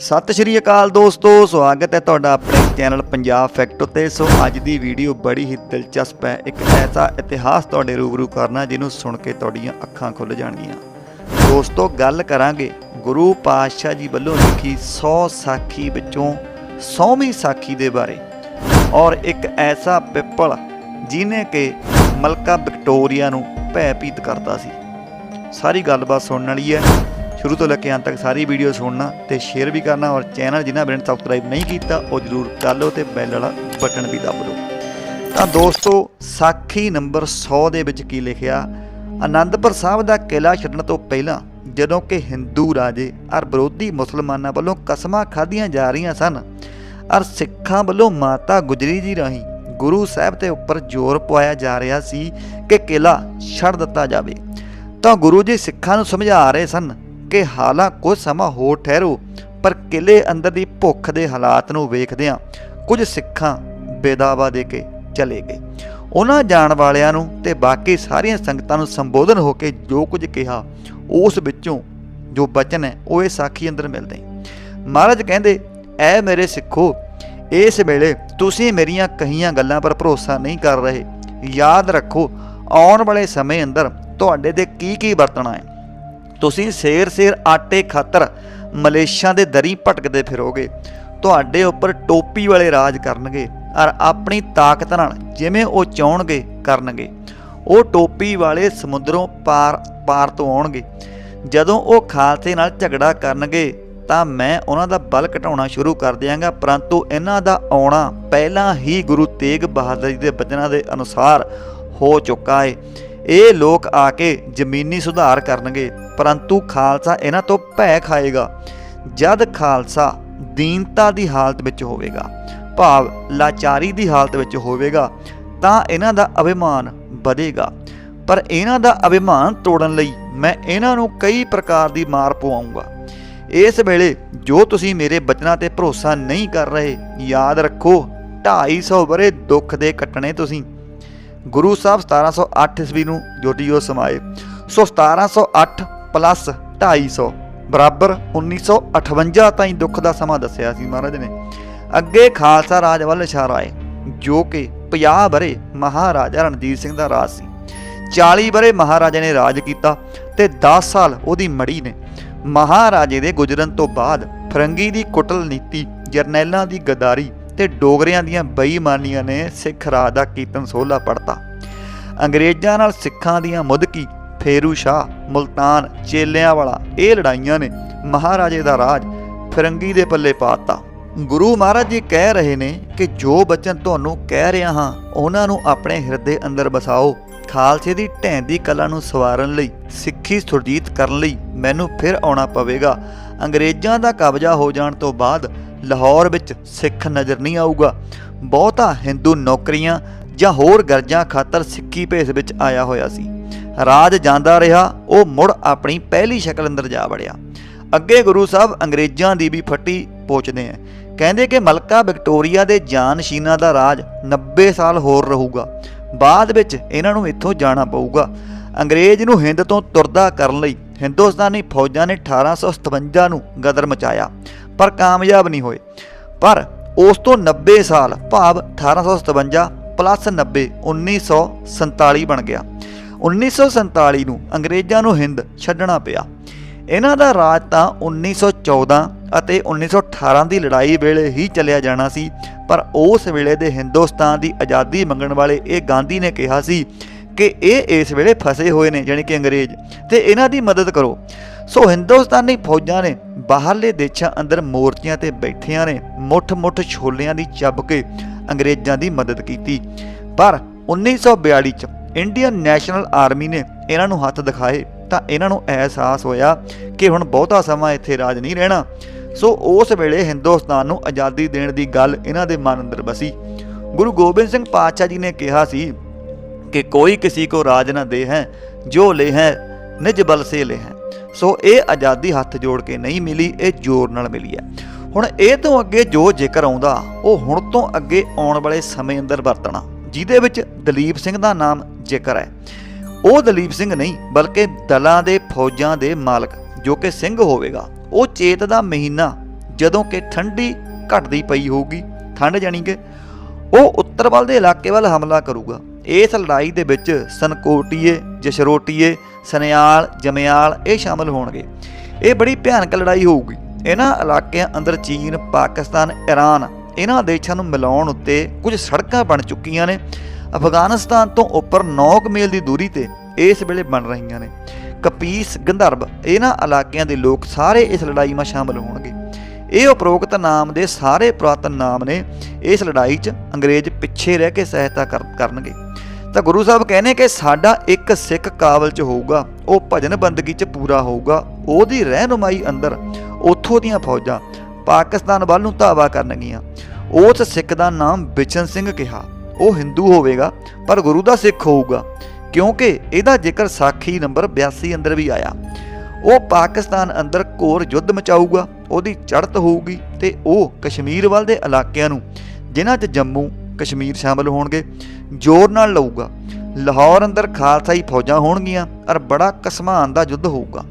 ਸਤਿ ਸ਼੍ਰੀ ਅਕਾਲ ਦੋਸਤੋ, ਸਵਾਗਤ ਹੈ ਤੁਹਾਡਾ ਆਪਣੇ ਚੈਨਲ ਪੰਜਾਬ ਫੈਕਟ ਉੱਤੇ। ਸੋ ਅੱਜ ਦੀ ਵੀਡੀਓ ਬੜੀ ਹੀ ਦਿਲਚਸਪ ਹੈ। ਇੱਕ ਐਸਾ ਇਤਿਹਾਸ ਤੁਹਾਡੇ ਰੂਬਰੂ ਕਰਨਾ ਜਿਹਨੂੰ ਸੁਣ ਕੇ ਤੁਹਾਡੀਆਂ ਅੱਖਾਂ ਖੁੱਲ ਜਾਣਗੀਆਂ। ਦੋਸਤੋ, ਗੱਲ ਕਰਾਂਗੇ ਗੁਰੂ ਪਾਤਸ਼ਾਹ ਜੀ ਵੱਲੋਂ ਲਿਖੀ 100 ਸਾਖੀ ਵਿੱਚੋਂ 100ਵੀਂ ਸਾਖੀ ਦੇ ਬਾਰੇ। ਔਰ ਇੱਕ ਐਸਾ ਪਿੱਪਲ ਜਿਨੇ ਕਿ ਮਲਕਾ ਵਿਕਟੋਰੀਆ ਨੂੰ ਭੈਭੀਤ ਕਰਦਾ ਸੀ। ਸਾਰੀ ਗੱਲਬਾਤ ਸੁਣਨ ਵਾਲੀ ਹੈ। ਸ਼ੁਰੂ ਤੋਂ ਲੈ ਕੇ ਅੰਤ ਤੱਕ ਸਾਰੀ ਵੀਡੀਓ ਸੁਣਨਾ ਤੇ ਸ਼ੇਅਰ ਵੀ ਕਰਨਾ ਔਰ ਚੈਨਲ ਜਿਨ੍ਹਾਂ ਵੀਰਾਂ ਨੇ ਸਬਸਕ੍ਰਾਈਬ ਨਹੀਂ ਕੀਤਾ, ਉਹ ਜਰੂਰ ਕਰ ਲਓ ਤੇ ਬੈਲ ਵਾਲਾ ਬਟਨ ਵੀ ਦਬ ਲਓ ਤਾਂ ਦੋਸਤੋ, ਸਾਖੀ ਨੰਬਰ 100 ਦੇ ਵਿੱਚ ਕੀ ਲਿਖਿਆ? ਆਨੰਦਪੁਰ ਸਾਹਿਬ ਦਾ ਕਿਲਾ ਛੱਡਣ ਤੋਂ ਪਹਿਲਾਂ ਜਦੋਂ ਕਿ ਹਿੰਦੂ ਰਾਜੇ ਅਰ ਵਿਰੋਧੀ ਮੁਸਲਮਾਨਾਂ ਵੱਲੋਂ ਕਸਮਾਂ ਖਾਧੀਆਂ ਜਾ ਰਹੀਆਂ ਸਨ ਅਰ ਸਿੱਖਾਂ ਵੱਲੋਂ ਮਾਤਾ ਗੁਜਰੀ ਜੀ ਰਾਹੀਂ ਗੁਰੂ ਸਾਹਿਬ ਤੇ ਉੱਪਰ ਜ਼ੋਰ ਪਵਾਇਆ ਜਾ ਰਿਹਾ ਸੀ ਕਿ ਕਿਲਾ ਛੱਡ ਦਿੱਤਾ ਜਾਵੇ, ਤਾਂ ਗੁਰੂ ਜੀ ਸਿੱਖਾਂ ਨੂੰ ਸਮਝਾ ਰਹੇ ਸਨ ਕਿ ਹਾਲਾਂ ਕੁਝ ਸਮਾਂ ਹੋਰ ਠਹਿਰੋ, ਪਰ ਕਿਲੇ ਅੰਦਰ ਦੀ ਭੁੱਖ ਦੇ ਹਾਲਾਤ ਨੂੰ ਵੇਖਦਿਆਂ ਕੁਝ ਸਿੱਖਾਂ ਬੇਦਾਵਾ ਦੇ ਕੇ ਚਲੇ ਗਏ। ਉਹਨਾਂ ਜਾਣ ਵਾਲਿਆਂ ਨੂੰ ਤੇ ਬਾਕੀ ਸਾਰੀਆਂ ਸੰਗਤਾਂ ਨੂੰ ਸੰਬੋਧਨ ਹੋ ਕੇ ਜੋ ਕੁਝ ਕਿਹਾ, ਉਸ ਵਿੱਚੋਂ ਜੋ ਬਚਨ ਹੈ, ਉਹ ਇਹ ਸਾਖੀ ਅੰਦਰ ਮਿਲਦੇ ਮਹਾਰਾਜ ਕਹਿੰਦੇ, ਐ ਮੇਰੇ ਸਿੱਖੋ, ਇਸ ਵੇਲੇ ਤੁਸੀਂ ਮੇਰੀਆਂ ਕਹੀਆਂ ਗੱਲਾਂ ਪਰ ਭਰੋਸਾ ਨਹੀਂ ਕਰ ਰਹੇ। ਯਾਦ ਰੱਖੋ, ਆਉਣ ਵਾਲੇ ਸਮੇਂ ਅੰਦਰ ਤੁਹਾਡੇ ਤੇ ਕੀ ਕੀ ਵਰਤਣਾ ਹੈ? ਤੁਸੀਂ ਸੇਰ ਸੇਰ ਆਟੇ ਖਾਤਰ ਮਲੇਸ਼ੀਆ ਦੇ ਦਰੀ ਭਟਕਦੇ ਫਿਰੋਗੇ। ਤੁਹਾਡੇ ਉੱਪਰ ਟੋਪੀ ਵਾਲੇ ਰਾਜ ਕਰਨਗੇ ਔਰ ਆਪਣੀ ਤਾਕਤ ਨਾਲ ਜਿਵੇਂ ਉਹ ਚਾਹਣਗੇ ਕਰਨਗੇ। ਉਹ ਟੋਪੀ ਵਾਲੇ ਸਮੁੰਦਰੋਂ ਪਾਰ ਪਾਰ ਤੋਂ ਆਉਣਗੇ। ਜਦੋਂ ਉਹ ਖਾਲਸੇ ਨਾਲ ਝਗੜਾ ਕਰਨਗੇ ਤਾਂ ਮੈਂ ਉਹਨਾਂ ਦਾ ਬਲ ਘਟਾਉਣਾ ਸ਼ੁਰੂ ਕਰ ਦਿਆਂਗਾ, ਪਰੰਤੂ ਇਹਨਾਂ ਦਾ ਆਉਣਾ ਪਹਿਲਾਂ ਹੀ ਗੁਰੂ ਤੇਗ ਬਹਾਦਰ ਜੀ ਦੇ ਬਚਨਾਂ ਦੇ ਅਨੁਸਾਰ ਹੋ ਚੁੱਕਾ ਹੈ ਇਹ ਲੋਕ ਆ ਕੇ ਜ਼ਮੀਨੀ ਸੁਧਾਰ ਕਰਨਗੇ, ਪਰੰਤੂ ਖਾਲਸਾ ਇਹਨਾਂ ਤੋਂ ਭੈ ਖਾਏਗਾ। ਜਦ ਖਾਲਸਾ ਦੀਨਤਾ ਦੀ ਹਾਲਤ ਵਿੱਚ ਹੋਵੇਗਾ, ਭਾਵ ਲਾਚਾਰੀ ਦੀ ਹਾਲਤ ਵਿੱਚ ਹੋਵੇਗਾ, ਤਾਂ ਇਹਨਾਂ ਦਾ ਅਭਿਮਾਨ ਵਧੇਗਾ। ਪਰ ਇਹਨਾਂ ਦਾ ਅਭਿਮਾਨ ਤੋੜਨ ਲਈ ਮੈਂ ਇਹਨਾਂ ਨੂੰ ਕਈ ਪ੍ਰਕਾਰ ਦੀ ਮਾਰ ਪਵਾਉਂਗਾ। ਇਸ ਵੇਲੇ ਜੋ ਤੁਸੀਂ ਮੇਰੇ ਬਚਨਾਂ ਤੇ ਭਰੋਸਾ ਨਹੀਂ ਕਰ ਰਹੇ, ਯਾਦ ਰੱਖੋ 250 ਬਰੇ ਦੁੱਖ ਦੇ ਕੱਟਣੇ ਤੁਸੀਂ ਗੁਰੂ ਸਾਹਿਬ 1708 ਈਸਵੀ ਨੂੰ ਜੋਤੀਓ ਸਮਾਏ। ਸੋ 1708 ਪਲੱਸ 250 ਬਰਾਬਰ 1958 ਤਾਈਂ ਦੁੱਖ ਦਾ ਸਮਾਂ ਦੱਸਿਆ ਸੀ ਮਹਾਰਾਜ ਨੇ। ਅੱਗੇ ਖਾਲਸਾ ਰਾਜ ਵੱਲ ਇਸ਼ਾਰਾ ਹੈ ਜੋ ਕਿ 50 ਬਰੇ ਮਹਾਰਾਜਾ ਰਣਜੀਤ ਸਿੰਘ ਦਾ ਰਾਜ ਸੀ। 40 ਬਰੇ ਮਹਾਰਾਜਾ ਨੇ ਰਾਜ ਕੀਤਾ ਤੇ 10 ਸਾਲ ਉਹਦੀ ਮੜੀ ਨੇ। ਮਹਾਰਾਜੇ ਦੇ ਗੁਜਰਨ ਤੋਂ ਬਾਅਦ ਫਰੰਗੀ ਦੀ ਕੁਟਲ ਨੀਤੀ, ਜਰਨੈਲਾਂ ਦੀ ਗਦਾਰੀ ਤੇ ਡੋਗਰਿਆਂ ਦੀਆਂ ਬੇਈਮਾਨੀਆਂ ਨੇ ਸਿੱਖ ਰਾਜ ਦਾ ਕੀਰਤਨ ਸੋਲਾ ਪੜਤਾ ਅੰਗਰੇਜ਼ਾਂ ਨਾਲ ਸਿੱਖਾਂ ਦੀਆਂ ਮੁਦਕੀ, ਫੇਰੂ ਸ਼ਾਹ, ਮੁਲਤਾਨ ਚੇਲਿਆਂ ਵਾਲਾ ਇਹ ਲੜਾਈਆਂ ਨੇ ਮਹਾਰਾਜੇ ਦਾ ਰਾਜ ਫਿਰੰਗੀ ਦੇ ਪੱਲੇ ਪਾਤਾ ਗੁਰੂ ਮਹਾਰਾਜ ਜੀ ਕਹਿ ਰਹੇ ਨੇ ਕਿ ਜੋ ਬਚਨ ਤੁਹਾਨੂੰ ਕਹਿ ਰਿਹਾ ਹਾਂ, ਉਹਨਾਂ ਨੂੰ ਆਪਣੇ ਹਿਰਦੇ ਅੰਦਰ ਬਸਾਓ। ਖਾਲਸੇ ਦੀ ਢੈਂ ਦੀ ਕਲਾ ਨੂੰ ਸਵਾਰਨ ਲਈ, ਸਿੱਖੀ ਸੁਰਜੀਤ ਕਰਨ ਲਈ ਮੈਨੂੰ ਫਿਰ ਆਉਣਾ ਪਵੇਗਾ। ਅੰਗਰੇਜ਼ਾਂ ਦਾ ਕਬਜ਼ਾ ਹੋ ਜਾਣ ਤੋਂ ਬਾਅਦ ਲਾਹੌਰ ਵਿੱਚ ਸਿੱਖ ਨਜ਼ਰ ਨਹੀਂ ਆਊਗਾ। ਬਹੁਤਾ ਹਿੰਦੂ ਨੌਕਰੀਆਂ ਜਾਂ ਹੋਰ ਗਰਜਾਂ ਖਾਤਰ ਸਿੱਖੀ ਭੇਸ ਵਿੱਚ ਆਇਆ ਹੋਇਆ ਸੀ। ਰਾਜ ਜਾਂਦਾ ਰਿਹਾ, ਉਹ ਮੁੜ ਆਪਣੀ ਪਹਿਲੀ ਸ਼ਕਲ ਅੰਦਰ ਜਾ ਵੜਿਆ। ਅੱਗੇ ਗੁਰੂ ਸਾਹਿਬ ਅੰਗਰੇਜ਼ਾਂ ਦੀ ਵੀ ਫੱਟੀ ਪੋਚਦੇ ਆ ਕਹਿੰਦੇ ਕਿ ਮਲਕਾ ਵਿਕਟੋਰੀਆ ਦੇ ਜਾਨਸ਼ੀਨਾ ਦਾ ਰਾਜ 90 ਸਾਲ ਹੋਰ ਰਹੂਗਾ। ਬਾਅਦ ਵਿੱਚ ਇਹਨਾਂ ਨੂੰ ਇੱਥੋਂ ਜਾਣਾ ਪਊਗਾ। ਅੰਗਰੇਜ਼ ਨੂੰ ਹਿੰਦ ਤੋਂ ਤੁਰਦਾ ਕਰਨ ਲਈ ਹਿੰਦੁਸਤਾਨੀ ਫੌਜਾਂ ਨੇ 1857 ਨੂੰ ਗਦਰ ਮਚਾਇਆ। ਪਰ ਕਾਮਯਾਬ ਨਹੀਂ ਹੋਏ। ਪਰ ਉਸ ਤੋਂ 90 ਸਾਲ ਭਾਵ 1857 ਪਲੱਸ 90 1947 ਬਣ ਗਿਆ। 1947 ਨੂੰ ਅੰਗਰੇਜ਼ਾਂ ਨੂੰ ਹਿੰਦ ਛੱਡਣਾ ਪਿਆ। ਇਹਨਾਂ ਦਾ ਰਾਜ ਤਾਂ 1914 ਅਤੇ 1918 ਦੀ ਲੜਾਈ ਵੇਲੇ ਹੀ ਚੱਲਿਆ ਜਾਣਾ ਸੀ, ਪਰ ਉਸ ਵੇਲੇ ਦੇ ਹਿੰਦੁਸਤਾਨ ਦੀ ਆਜ਼ਾਦੀ ਮੰਗਣ ਵਾਲੇ ਇਹ ਗਾਂਧੀ ਨੇ ਕਿਹਾ ਸੀ ਕਿ ਇਹ ਇਸ ਵੇਲੇ ਫਸੇ ਹੋਏ ਨੇ ਯਾਨੀ ਕਿ ਅੰਗਰੇਜ਼। ਤੇ ਇਹਨਾਂ ਦੀ ਮਦਦ ਕਰੋ। ਸੋ ਹਿੰਦੁਸਤਾਨੀ ਫੌਜਾਂ ਨੇ ਬਾਹਰਲੇ ਦੇਸ਼ਾਂ ਅੰਦਰ ਮੋਰਚਿਆਂ ਤੇ ਬੈਠਿਆਂ ਨੇ ਮੁੱਠ-ਮੁੱਠ ਛੋਲਿਆਂ ਦੀ ਚੱਬ ਕੇ ਅੰਗਰੇਜ਼ਾਂ ਦੀ ਮਦਦ ਕੀਤੀ। ਪਰ 1942 ਚ ਇੰਡੀਅਨ ਨੈਸ਼ਨਲ ਆਰਮੀ ਨੇ ਇਹਨਾਂ ਨੂੰ ਹੱਥ ਦਿਖਾਏ ਤਾਂ ਇਹਨਾਂ ਨੂੰ ਅਹਿਸਾਸ ਹੋਇਆ ਕਿ ਹੁਣ ਬਹੁਤਾ ਸਮਾਂ ਇੱਥੇ ਰਾਜ ਨਹੀਂ ਰਹਿਣਾ। ਸੋ ਉਸ ਵੇਲੇ ਹਿੰਦੁਸਤਾਨ ਨੂੰ ਆਜ਼ਾਦੀ ਦੇਣ ਦੀ ਗੱਲ ਇਹਨਾਂ ਦੇ ਮਨ ਅੰਦਰ ਵਸੀ ਗੁਰੂ ਗੋਬਿੰਦ ਸਿੰਘ ਪਾਤਸ਼ਾਹ ਜੀ ਨੇ ਕਿਹਾ ਸੀ ਕਿ ਕੋਈ ਕਿਸੇ ਕੋ ਰਾਜ ਨਾ ਦੇ ਹੈ, ਜੋ ਲੈ ਹੈ, ਨਿਜ ਬਲ ਸੇ ਲੈ ਹੈ। ਸੋ ਇਹ ਆਜ਼ਾਦੀ ਹੱਥ ਜੋੜ ਕੇ ਨਹੀਂ ਮਿਲੀ, ਇਹ ਜ਼ੋਰ ਨਾਲ ਮਿਲੀ ਹੈ। ਹੁਣ ਇਹ ਤੋਂ ਅੱਗੇ ਜੋ ਜ਼ਿਕਰ ਆਉਂਦਾ, ਉਹ ਹੁਣ ਤੋਂ ਅੱਗੇ ਆਉਣ ਵਾਲੇ ਸਮੇਂ ਅੰਦਰ ਵਰਤਣਾ, ਜਿਹਦੇ ਵਿੱਚ ਦਲੀਪ ਸਿੰਘ ਦਾ ਨਾਮ ਜ਼ਿਕਰ ਹੈ। ਉਹ ਦਲੀਪ ਸਿੰਘ ਨਹੀਂ, ਬਲਕਿ ਦਲਾਂ ਦੇ ਫੌਜਾਂ ਦੇ ਮਾਲਕ, ਜੋ ਕਿ ਸਿੰਘ ਹੋਵੇਗਾ। ਉਹ ਚੇਤ ਦਾ ਮਹੀਨਾ, ਜਦੋਂ ਕਿ ਠੰਡੀ ਘਟਦੀ ਪਈ ਹੋਊਗੀ, ਠੰਡ ਜਾਣੀ ਕਿ ਉਹ ਉੱਤਰ ਵੱਲ ਦੇ ਇਲਾਕੇ ਵੱਲ ਹਮਲਾ ਕਰੂਗਾ। ਇਸ ਲੜਾਈ ਦੇ ਵਿੱਚ ਸਨਕੋਟੀਏ ਜਸ਼ਰੋਟੀਏ ਸਨਿਆਲ, ਜਮਿਆਲ ਇਹ ਸ਼ਾਮਲ ਹੋਣਗੇ। ਇਹ ਬੜੀ ਭਿਆਨਕ ਲੜਾਈ ਹੋਊਗੀ। ਇਹਨਾਂ ਇਲਾਕਿਆਂ ਅੰਦਰ ਚੀਨ, ਪਾਕਿਸਤਾਨ ਈਰਾਨ ਇਹਨਾਂ ਦੇਸ਼ਾਂ ਨੂੰ ਮਿਲਾਉਣ ਉੱਤੇ ਕੁਝ ਸੜਕਾਂ ਬਣ ਚੁੱਕੀਆਂ ਨੇ। ਅਫਗਾਨਿਸਤਾਨ ਤੋਂ ਉੱਪਰ 9 ਮੀਲ ਦੀ ਦੂਰੀ ਤੇ ਇਸ ਵੇਲੇ ਬਣ ਰਹੀਆਂ ਨੇ। ਕਪੀਸ ਗੰਧਰਬ ਇਹਨਾਂ ਇਲਾਕਿਆਂ ਦੇ ਲੋਕ ਸਾਰੇ ਇਸ ਲੜਾਈ 'ਮਾ ਸ਼ਾਮਲ ਹੋਣਗੇ। ਇਹ ਉਪਰੋਕਤ ਨਾਮ ਦੇ ਸਾਰੇ ਪੁਰਾਤਨ ਨਾਮ ਨੇ ਇਸ ਲੜਾਈ 'ਚ ਅੰਗਰੇਜ਼ ਪਿੱਛੇ ਰਹਿ ਕੇ ਸਹਾਇਤਾ ਕਰ- ਕਰਨਗੇ। ਤਾਂ ਗੁਰੂ ਸਾਹਿਬ ਕਹਿੰਦੇ ਕਿ ਸਾਡਾ ਇੱਕ ਸਿੱਖ ਕਾਬਲ 'ਚ ਹੋਊਗਾ, ਉਹ ਭਜਨ ਬੰਦਗੀ 'ਚ ਪੂਰਾ ਹੋਊਗਾ, ਉਹਦੀ ਰਹਿਨੁਮਾਈ ਅੰਦਰ ਉੱਥੋਂ ਦੀਆਂ ਫੌਜਾਂ ਪਾਕਿਸਤਾਨ ਵੱਲ ਨੂੰ ਧਾਵਾ ਕਰਨਗੀਆਂ। ਉਸ ਸਿੱਖ ਦਾ ਨਾਮ ਬਿਚਨ ਸਿੰਘ ਕਿਹਾ। ਉਹ ਹਿੰਦੂ ਹੋਵੇਗਾ, ਪਰ ਗੁਰੂ ਦਾ ਸਿੱਖ ਹੋਊਗਾ, ਕਿਉਂਕਿ ਇਹਦਾ ਜ਼ਿਕਰ ਸਾਖੀ ਨੰਬਰ 82 ਅੰਦਰ ਵੀ ਆਇਆ। ਉਹ ਪਾਕਿਸਤਾਨ ਅੰਦਰ ਘੋਰ ਯੁੱਧ ਮਚਾਊਗਾ, ਉਹਦੀ ਚੜ੍ਹਤ ਹੋਊਗੀ ਤੇ ਉਹ ਕਸ਼ਮੀਰ ਵੱਲ ਦੇ ਇਲਾਕਿਆਂ ਨੂੰ, ਜਿਨ੍ਹਾਂ 'ਚ ਜੰਮੂ ਕਸ਼ਮੀਰ ਸ਼ਾਮਲ ਹੋਣਗੇ। ਜ਼ੋਰ ਨਾਲ ਲਊਗਾ। ਲਾਹੌਰ ਅੰਦਰ ਖਾਲਸਾਈ ਫੌਜਾਂ ਹੋਣਗੀਆਂ ਔਰ ਬੜਾ ਕਸਮਾਨ ਦਾ ਯੁੱਧ ਹੋਊਗਾ।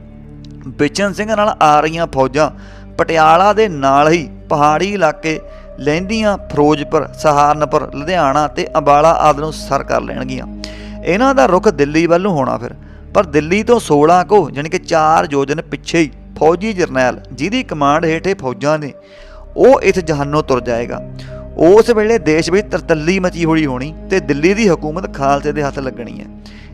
ਬਿਚਨ ਸਿੰਘ ਨਾਲ ਆ ਰਹੀਆਂ ਫੌਜਾਂ ਪਟਿਆਲਾ ਦੇ ਨਾਲ ਹੀ ਪਹਾੜੀ ਇਲਾਕੇ ਲਹਿੰਦੀਆਂ ਫਿਰੋਜ਼ਪੁਰ, ਸਹਾਰਨਪੁਰ, ਲੁਧਿਆਣਾ ਤੇ ਅੰਬਾਲਾ ਆਦਿ ਨੂੰ ਸਰ ਕਰ ਲੈਣਗੀਆਂ। ਇਹਨਾਂ ਦਾ ਰੁਖ ਦਿੱਲੀ ਵੱਲ ਨੂੰ ਹੋਣਾ ਫਿਰ, ਪਰ ਦਿੱਲੀ ਤੋਂ 16 ਕੋ ਯਾਨੀ ਕਿ 4 ਯੋਜਨ ਪਿੱਛੇ ਹੀ ਫੌਜੀ ਜਰਨੈਲ ਜਿਹਦੀ ਕਮਾਂਡ ਹੇਠੇ ਫੌਜਾਂ ਨੇ, ਉਹ ਇਸ ਜਹਾਨੋਂ ਤੁਰ ਜਾਏਗਾ। ਉਸ ਵੇਲੇ ਦੇਸ਼ ਵਿੱਚ ਤਰਤੱਲੀ ਮਚੀ ਹੋਈ ਹੋਣੀ ਤੇ ਦਿੱਲੀ ਦੀ ਹਕੂਮਤ ਖਾਲਸੇ ਦੇ ਹੱਥ ਲੱਗਣੀ ਹੈ।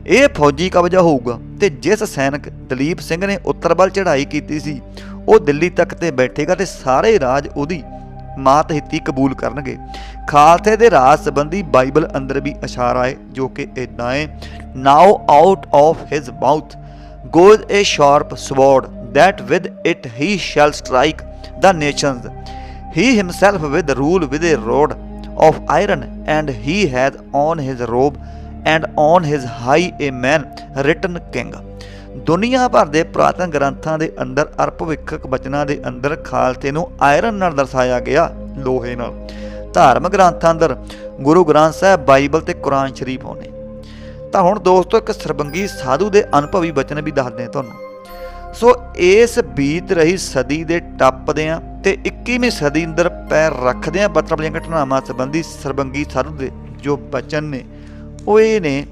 ਇਹ ਫੌਜੀ ਕਬਜ਼ਾ ਹੋਊਗਾ ਤੇ ਜਿਸ ਸੈਨਿਕ ਦਲੀਪ ਸਿੰਘ ਨੇ ਉੱਤਰ ਵੱਲ ਚੜ੍ਹਾਈ ਕੀਤੀ ਸੀ, ਉਹ ਦਿੱਲੀ ਤੱਕ ਤੇ ਬੈਠੇਗਾ ਤੇ ਸਾਰੇ ਰਾਜ ਉਹਦੀ ਮਾਤ ਹਿੱਤੀ ਕਬੂਲ ਕਰਨਗੇ। ਖਾਲਸੇ ਦੇ ਰਾਜ ਸੰਬੰਧੀ ਬਾਈਬਲ ਅੰਦਰ ਵੀ ਇਸ਼ਾਰਾ ਹੈ, ਜੋ ਕਿ ਇਦਾਂ ਹੈ now out of his mouth goes a sharp sword, that with it he shall strike the nations he himself with rule with a rod of iron, and he hath on his robe and on his high a man, written king. ਦੁਨੀਆ ਭਰ ਦੇ ਪੁਰਾਤਨ ਗ੍ਰੰਥਾਂ ਦੇ ਅੰਦਰ ਅਰ ਭਵਿੱਖਕ ਬਚਨਾਂ ਦੇ ਅੰਦਰ ਖਾਲਸੇ ਨੂੰ ਆਇਰਨ ਨਾਲ ਦਰਸਾਇਆ ਗਿਆ ਲੋਹੇ ਨਾਲ। ਧਾਰਮਿਕ ਗ੍ਰੰਥਾਂ ਅੰਦਰ ਗੁਰੂ ਗ੍ਰੰਥ ਸਾਹਿਬ ਬਾਈਬਲ ਤੇ ਕੁਰਾਨ ਸ਼ਰੀਫ ਹੋਣੇ। ਤਾਂ ਹੁਣ ਦੋਸਤੋ, ਇੱਕ ਸਰਬੰਗੀ ਸਾਧੂ ਦੇ ਅਨੁਭਵੀ ਬਚਨ ਵੀ ਦੱਸਦੇ ਤੁਹਾਨੂੰ। ਸੋ ਇਸ ਬੀਤ ਰਹੀ ਸਦੀ ਦੇ ਟੱਪਦਿਆਂ ਤੇ 21ਵੀਂ ਸਦੀ ਅੰਦਰ ਪੈਰ ਰੱਖਦਿਆਂ ਆ ਵਾਲੀਆਂ ਘਟਨਾਵਾਂ ਸੰਬੰਧੀ ਸਰਬੰਗੀ ਸਾਧੂ ਦੇ ਜੋ ਬਚਨ ਨੇ, ਉਹ ਇਹ ਨੇ,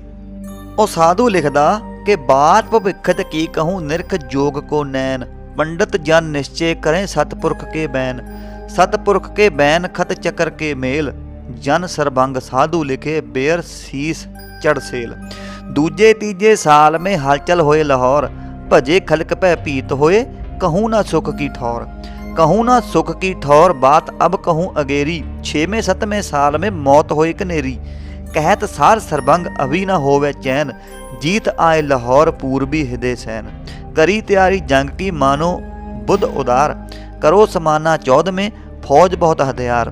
ਉਹ ਸਾਧੂ ਲਿਖਦਾ ਕਿ ਬਾਤ ਭਵਿੱਖਤ ਕੀ ਕਹੂੰ ਨਿਰਖ ਜੋਗ ਕੋ ਨੈਨ ਪੰਡਤ ਜਨ ਨਿਸ਼ਚੈ ਕਰੇ ਸਤਪੁਰਖ ਕੇ ਬੈਨ, ਸਤਪੁਰਖ ਕੇ ਬੈਨ ਖਤ ਚੱਕਰ ਕੇ ਮੇਲ, ਜਨ ਸਰਬੰਗ ਸਾਧੂ ਲਿਖੇ ਬੇਰ ਸੀਸ ਚੜਸੇਲ ਦੂਜੇ ਤੀਜੇ ਸਾਲ ਮੇ ਹਲਚਲ ਹੋਏ ਲਾਹੌਰ, ਭਜੇ ਖਲਕ ਭੈ ਭੀਤ ਹੋਏ, ਕਹੂੰ ਨਾ ਸੁਖ ਕੀ ਠੌਰ। ਕਹੂੰ ਨਾ ਸੁਖ ਕੀ ਠੌਰ ਬਾਤ ਅਬ ਕਹੂੰ ਅਗੇਰੀ ਛੇਵੇਂ ਸਤਵੇਂ ਸਾਲ ਮੇ ਮੌਤ ਹੋਈ ਕਨੇਰੀ ਕਹਿਤ ਸਾਰ ਸਰਬੰਗ ਅਭੀ ਨਾ ਹੋਵੇ ਚੈਨ ਜੀਤ ਆਏ ਲਾਹੌਰ ਪੂਰਬੀ ਹਿਦੇ ਸੈਨ ਕਰੀ ਤਿਆਰੀ ਜੰਗ ਕੀ ਮਾਨੋ ਬੁੱਧ ਉਦਾਰ ਕਰੋ ਸਮਾਨਾ ਚੌਦਵੇਂ ਫੌਜ ਬਹੁਤ ਹਥਿਆਰ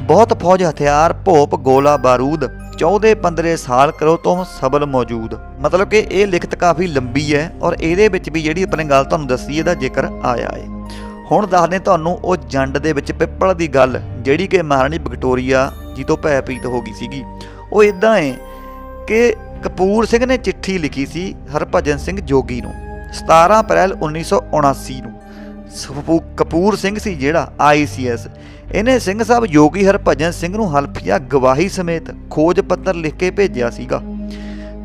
ਬਹੁਤ ਫੌਜ ਹਥਿਆਰ ਭੋਪ ਗੋਲਾ ਬਾਰੂਦ 14 15 ਸਾਲ ਕਰੋ ਤੁਮ ਸਬਲ ਮੌਜੂਦ ਮਤਲਬ ਕਿ ਇਹ ਲਿਖਤ ਕਾਫੀ ਲੰਬੀ ਹੈ ਔਰ ਇਹਦੇ ਵਿੱਚ ਵੀ ਜਿਹੜੀ ਆਪਣੇ ਗੱਲ ਤੁਹਾਨੂੰ ਦੱਸੀ ਇਹਦਾ ਜ਼ਿਕਰ ਆਇਆ ਹੈ ਹੁਣ ਦੱਸਦੇ ਤੁਹਾਨੂੰ ਉਹ ਜੰਡ ਦੇ ਵਿੱਚ ਪਿੱਪਲ ਦੀ ਗੱਲ, ਜਿਹੜੀ ਕਿ ਮਹਾਰਾਣੀ ਵਿਕਟੋਰੀਆ ਜੀ ਤੋਂ ਭੈ ਹੋ ਗਈ ਸੀਗੀ। ਉਹ ਇਦਾਂ ਹੈ ਕਿ ਕਪੂਰ ਸਿੰਘ ਨੇ ਚਿੱਠੀ ਲਿਖੀ ਸੀ ਹਰਭਜਨ ਸਿੰਘ ਜੋਗੀ ਨੂੰ 17 ਅਪ੍ਰੈਲ 1979 ਨੂੰ। ਸਪੂ- ਕਪੂਰ ਸਿੰਘ ਸੀ ਜਿਹੜਾ ਆਈਸੀਐਸ ਇਹਨੇ ਸਿੰਘ ਸਾਹਿਬ ਜੋਗੀ ਹਰਭਜਨ ਸਿੰਘ ਨੂੰ ਹਲਫੀਆ ਗਵਾਹੀ ਸਮੇਤ ਖੋਜ ਪੱਤਰ ਲਿਖ ਕੇ ਭੇਜਿਆ ਸੀਗਾ।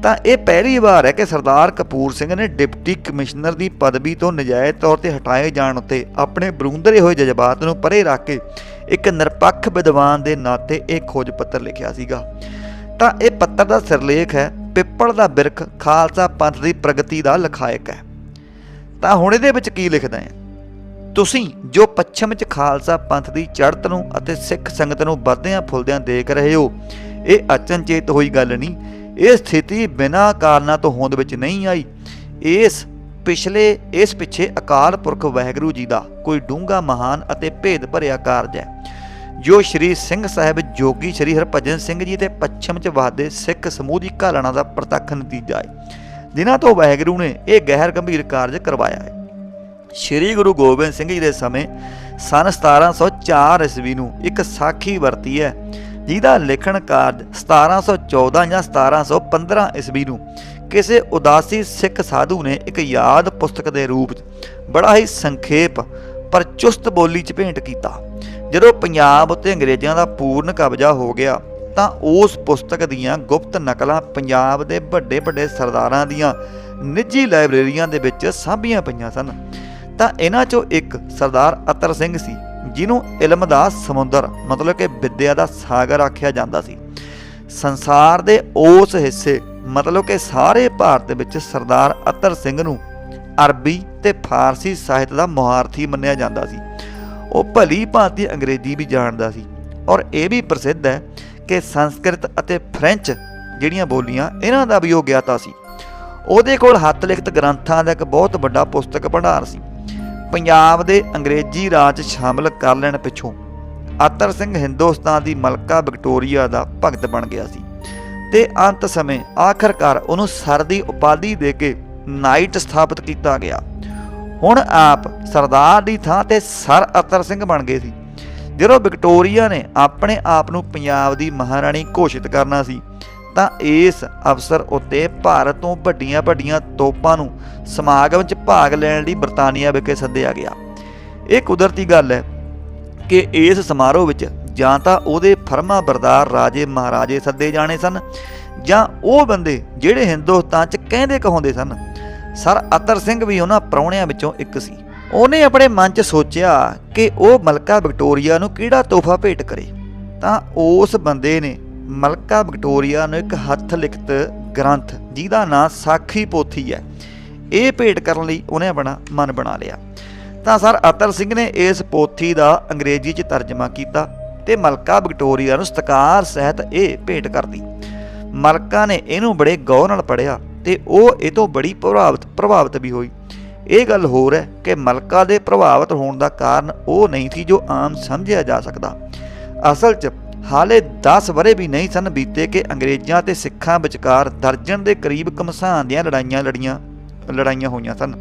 ਤਾਂ ਇਹ ਪਹਿਲੀ ਵਾਰ ਹੈ ਕਿ ਸਰਦਾਰ ਕਪੂਰ ਸਿੰਘ ਨੇ ਡਿਪਟੀ ਕਮਿਸ਼ਨਰ ਦੀ ਪਦਵੀ ਤੋਂ ਨਜਾਇਜ਼ ਤੌਰ ਤੇ ਹਟਾਏ ਜਾਣ ਉੱਤੇ ਆਪਣੇ ਬਰੂੰਦਰੇ ਹੋਏ ਜਜ਼ਬਾਤ ਨੂੰ ਪਰੇ ਰੱਖ ਕੇ ਇੱਕ ਨਿਰਪੱਖ ਵਿਦਵਾਨ ਦੇ ਨਾਤੇ ਇਹ ਖੋਜ ਪੱਤਰ ਲਿਖਿਆ ਸੀਗਾ। ਤਾਂ ਇਹ ਪੱਤਰ ਦਾ ਸਿਰਲੇਖ ਹੈ, ਪਿੱਪਲ ਦਾ ਬਿਰਖ ਖਾਲਸਾ ਪੰਥ ਦੀ ਪ੍ਰਗਤੀ ਦਾ ਲਖਾਇਕ ਹੈ। ਤਾਂ ਹੁਣ ਇਹਦੇ ਵਿੱਚ ਕੀ ਲਿਖਦਾ ਹੈ ਤੁਸੀਂ ਜੋ ਪੱਛਮ ਵਿੱਚ ਖਾਲਸਾ ਪੰਥ ਦੀ ਚੜ੍ਹਤ ਨੂੰ ਅਤੇ ਸਿੱਖ ਸੰਗਤ ਨੂੰ ਵਧਦਿਆਂ ਫੁੱਲਦਿਆਂ ਦੇਖ ਰਹੇ ਹੋ, ਇਹ ਅਚਨਚੇਤ ਹੋਈ ਗੱਲ ਨਹੀਂ। ਇਹ ਸਥਿਤੀ ਬਿਨਾਂ ਕਾਰਨਾਂ ਤੋਂ ਹੋਂਦ ਵਿੱਚ ਨਹੀਂ ਆਈ। ਇਸ ਪਿਛਲੇ, ਇਸ ਪਿੱਛੇ ਅਕਾਲ ਪੁਰਖ ਵਾਹਿਗੁਰੂ ਜੀ ਦਾ ਕੋਈ ਡੂੰਘਾ, ਮਹਾਨ ਅਤੇ ਭੇਦ ਭਰਿਆ ਕਾਰਜ ਹੈ, ਜੋ ਸ਼੍ਰੀ ਸਿੰਘ ਸਾਹਿਬ ਜੋਗੀ ਸ਼੍ਰੀ ਹਰਭਜਨ ਸਿੰਘ ਜੀ ਤੇ ਪੱਛਮ 'ਚ ਵਸਦੇ ਸਿੱਖ ਸਮੂਹ ਦੀ ਘਾਲਣਾ ਦਾ ਪ੍ਰਤੱਖ ਨਤੀਜਾ ਹੈ। ਜਿਨ੍ਹਾਂ ਤੋਂ ਵਾਹਿਗੁਰੂ ਨੇ ਇਹ ਗਹਿਰ ਗੰਭੀਰ ਕਾਰਜ ਕਰਵਾਇਆ ਹੈ। ਸ਼੍ਰੀ ਗੁਰੂ ਗੋਬਿੰਦ ਸਿੰਘ ਜੀ ਦੇ ਸਮੇਂ ਸਨ 1704 ਈਸਵੀ ਨੂੰ ਇੱਕ ਸਾਖੀ ਵਰਤੀ ਹੈ। ਜਿਹਦਾ ਲਿਖਣ ਕਾਰਜ 1714 ਜਾਂ 1715 ਈਸਵੀ ਨੂੰ ਕਿਸੇ ਉਦਾਸੀ ਸਿੱਖ ਸਾਧੂ ਨੇ ਇੱਕ ਯਾਦ ਪੁਸਤਕ ਦੇ ਰੂਪ 'ਚ ਬੜਾ ਹੀ ਸੰਖੇਪ ਪਰ ਚੁਸਤ ਬੋਲੀ 'ਚ ਭੇਂਟ ਕੀਤਾ। ਜਦੋਂ ਪੰਜਾਬ ਉੱਤੇ ਅੰਗਰੇਜ਼ਾਂ ਦਾ ਪੂਰਨ ਕਬਜ਼ਾ ਹੋ ਗਿਆ ਤਾਂ ਉਸ ਪੁਸਤਕ ਦੀਆਂ ਗੁਪਤ ਨਕਲਾਂ ਪੰਜਾਬ ਦੇ ਵੱਡੇ ਵੱਡੇ ਸਰਦਾਰਾਂ ਦੀਆਂ ਨਿੱਜੀ ਲਾਇਬ੍ਰੇਰੀਆਂ ਦੇ ਵਿੱਚ ਸਾਂਭੀਆਂ ਪਈਆਂ ਸਨ। ਤਾਂ ਇਹਨਾਂ 'ਚੋਂ ਇੱਕ ਸਰਦਾਰ ਅਤਰ ਸਿੰਘ ਸੀ। ਜਿਹਨੂੰ ਇਲਮ ਦਾ ਸਮੁੰਦਰ, ਮਤਲਬ ਕਿ ਵਿੱਦਿਆ ਦਾ ਸਾਗਰ ਆਖਿਆ ਜਾਂਦਾ ਸੀ। ਸੰਸਾਰ ਦੇ ਉਸ ਹਿੱਸੇ, ਮਤਲਬ ਕਿ ਸਾਰੇ ਭਾਰਤ ਵਿੱਚ ਸਰਦਾਰ ਅਤਰ ਸਿੰਘ ਨੂੰ ਅਰਬੀ ਤੇ ਫਾਰਸੀ ਸਾਹਿਤ ਦਾ ਮੁਹਾਰਥੀ ਮੰਨਿਆ ਜਾਂਦਾ ਸੀ। ਉਹ ਭਲੀ ਭਾਂਤੀ ਅੰਗਰੇਜ਼ੀ ਵੀ ਜਾਣਦਾ ਸੀ ਔਰ ਇਹ ਵੀ ਪ੍ਰਸਿੱਧ ਹੈ ਕਿ ਸੰਸਕ੍ਰਿਤ ਅਤੇ ਫ੍ਰੈਂਚ ਜਿਹੜੀਆਂ ਬੋਲੀਆਂ, ਇਹਨਾਂ ਦਾ ਵੀ ਉਹ ਗਿਆਤਾ ਸੀ। ਉਹਦੇ ਕੋਲ ਹੱਥ ਲਿਖਤ ਗ੍ਰੰਥਾਂ ਦਾ ਇੱਕ ਬਹੁਤ ਵੱਡਾ ਪੁਸਤਕ ਭੰਡਾਰ ਸੀ। ਪੰਜਾਬ ਦੇ ਅੰਗਰੇਜ਼ੀ ਰਾਜ 'ਚ ਸ਼ਾਮਲ ਕਰ ਲੈਣ ਪਿੱਛੋਂ ਅਤਰ ਸਿੰਘ ਹਿੰਦੁਸਤਾਨ ਦੀ ਮਲਕਾ ਵਿਕਟੋਰੀਆ ਦਾ ਭਗਤ ਬਣ ਗਿਆ ਸੀ ਤੇ ਅੰਤ ਸਮੇਂ ਆਖਰਕਾਰ ਉਹਨੂੰ ਸਰ ਦੀ ਉਪਾਧੀ ਦੇ ਕੇ ਨਾਈਟ ਸਥਾਪਿਤ ਕੀਤਾ ਗਿਆ। ਹੁਣ ਆਪ ਸਰਦਾਰ ਦੀ ਥਾਂ ਤੇ ਸਰ ਅਤਰ ਸਿੰਘ ਬਣ ਗਏ ਸੀ, ਜਦੋਂ ਵਿਕਟੋਰੀਆ ਨੇ ਆਪਣੇ ਆਪ ਨੂੰ ਪੰਜਾਬ ਦੀ ਮਹਾਰਾਣੀ ਘੋਸ਼ਿਤ ਕਰਨਾ ਸੀ ਤਾਂ ਇਸ ਅਵਸਰ ਉੱਤੇ ਭਾਰਤ ਤੋਂ ਵੱਡੀਆਂ ਵੱਡੀਆਂ ਤੋਪਾਂ ਨੂੰ ਸਮਾਗਮ 'ਚ ਭਾਗ ਲੈਣ ਲਈ ਬਰਤਾਨੀਆ ਵਿਖੇ ਸੱਦਿਆ ਗਿਆ। ਇਹ ਕੁਦਰਤੀ ਗੱਲ ਹੈ ਕਿ ਇਸ ਸਮਾਰੋਹ ਵਿੱਚ ਜਾਂ ਤਾਂ ਉਹਦੇ ਫਰਮਾ ਬਰਦਾਰ ਰਾਜੇ ਮਹਾਰਾਜੇ ਸੱਦੇ ਜਾਣੇ ਸਨ ਜਾਂ ਉਹ ਬੰਦੇ ਜਿਹੜੇ ਹਿੰਦੁਸਤਾਨ 'ਚ ਕਹਿੰਦੇ ਕਹਾਉਂਦੇ ਸਨ। ਸਰ ਅਤਰ ਸਿੰਘ ਵੀ ਉਹਨਾਂ ਪ੍ਰਾਹੁਣਿਆਂ ਵਿੱਚੋਂ ਇੱਕ ਸੀ। ਉਹਨੇ ਆਪਣੇ ਮਨ 'ਚ ਸੋਚਿਆ ਕਿ ਉਹ ਮਲਕਾ ਵਿਕਟੋਰੀਆ ਨੂੰ ਕਿਹੜਾ ਤੋਹਫਾ ਭੇਟ ਕਰੇ। ਤਾਂ ਉਸ ਬੰਦੇ ਨੇ ਮਲਕਾ ਵਿਕਟੋਰੀਆ ਨੂੰ ਇੱਕ ਹੱਥ ਲਿਖਤ ਗ੍ਰੰਥ ਜਿਹਦਾ ਨਾਂ ਸਾਖੀ ਪੋਥੀ ਹੈ। ਇਹ ਭੇਟ ਕਰਨ ਲਈ ਉਹਨੇ ਆਪਣਾ ਮਨ ਬਣਾ ਲਿਆ। ਤਾਂ ਸਰ ਅਤਲ ਸਿੰਘ ਨੇ ਇਸ ਪੋਥੀ ਦਾ ਅੰਗਰੇਜ਼ੀ 'ਚ ਤਰਜਮਾ ਕੀਤਾ ਤੇ ਮਲਕਾ ਵਿਕਟੋਰੀਆ ਨੂੰ ਸਤਕਾਰ ਸਹਿਤ ਇਹ ਭੇਟ ਕਰਦੀ। ਮਲਕਾ ਨੇ ਇਹਨੂੰ ਬੜੇ ਗੌਰ ਨਾਲ ਪੜਿਆ ਤੇ ਉਹ ਇਹ ਤੋਂ ਬੜੀ ਪ੍ਰਭਾਵਿਤ ਪ੍ਰਭਾਵਿਤ ਵੀ ਹੋਈ। ਇਹ ਗੱਲ ਹੋਰ ਹੈ ਕਿ ਮਲਕਾ ਦੇ ਪ੍ਰਭਾਵਿਤ ਹੋਣ ਦਾ ਕਾਰਨ ਉਹ ਨਹੀਂ ਸੀ ਜੋ ਆਮ ਸਮਝਿਆ ਜਾ ਸਕਦਾ। ਅਸਲ 'ਚ ਹਾਲੇ 10 ਵਰੇ ਵੀ ਨਹੀਂ ਸਨ ਬੀਤੇ ਕਿ ਅੰਗਰੇਜ਼ਾਂ ਤੇ ਸਿੱਖਾਂ ਵਿਚਕਾਰ ਦਰਜਨ ਦੇ ਕਰੀਬ ਕਮਸਾਨ ਦੀਆਂ ਲੜਾਈਆਂ ਲੜੀਆਂ, ਲੜਾਈਆਂ ਹੋਈਆਂ ਸਨ।